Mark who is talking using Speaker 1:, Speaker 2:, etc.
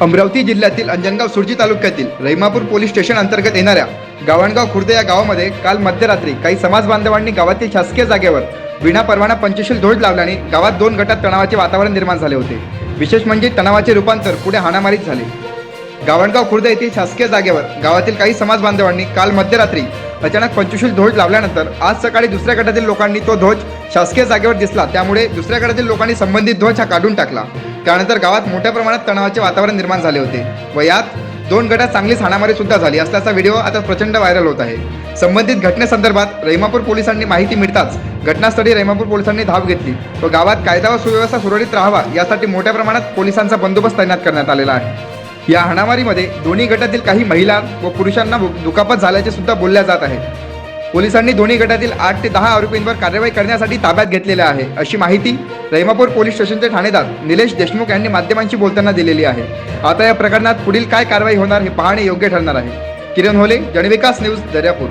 Speaker 1: अमरावती जिल्ह्यातील अंजनगाव सुरजी तालुक्यातील रहिमापूर police station अंतर्गत येणाऱ्या गावणगाव खुर्द या गावामध्ये काल मध्यरात्री काही समाज बांधवांनी गावातील शासकीय जागेवर विना परवाना पंचशील ध्वज लावल्याने गावात दोन गटात तणावाचे वातावरण निर्माण झाले होते. विशेष म्हणजे तणावाचे रूपांतर पुढे हाणामारीत झाले. गावणगाव खुर्द येथील शासकीय जागेवर गावातील काही समाज बांधवांनी काल मध्यरात्री अचानक पंचशील ध्वज लावल्यानंतर आज सकाळी दुसऱ्या गटातील लोकांनी तो ध्वज शासकीय जागेवर दिसला. त्यामुळे दुसऱ्या गटातील लोकांनी संबंधित ध्वज हा काढून टाकला. त्यानंतर गावात मोठ्या प्रमाणात तणावाचे वातावरण निर्माण झाले होते व यात दोन गटात चांगलीच हाणामारी सुद्धा झाली असल्याचा व्हिडिओ आता प्रचंड व्हायरल होत आहे. संबंधित घटनेसंदर्भात रहिमापूर पोलिसांनी माहिती मिळताच घटनास्थळी रहिमापूर पोलिसांनी धाव घेतली व गावात कायदा व सुव्यवस्था सुरळीत राहावा यासाठी मोठ्या प्रमाणात पोलिसांचा बंदोबस्त तैनात करण्यात आलेला आहे. या हाणामारीमध्ये दोन्ही गटातील काही महिला व पुरुषांना भु- दुखापत झाल्याचे सुद्धा बोलल्या जात आहे पोलिसांनी दोन्ही गटातील आठ ते दहा आरोपींवर कारवाई करण्यासाठी ताब्यात घेतलेले आहे. अशी माहिती रहिमापूर पोलीस स्टेशनचे ठाणेदार निलेश देशमुख यांनी माध्यमांशी बोलताना दिलेली आहे. आता या प्रकरणात पुढील काय कारवाई होणार हे पाहणे योग्य ठरणार आहे. किरण होले जनविकास न्यूज दर्यापूर.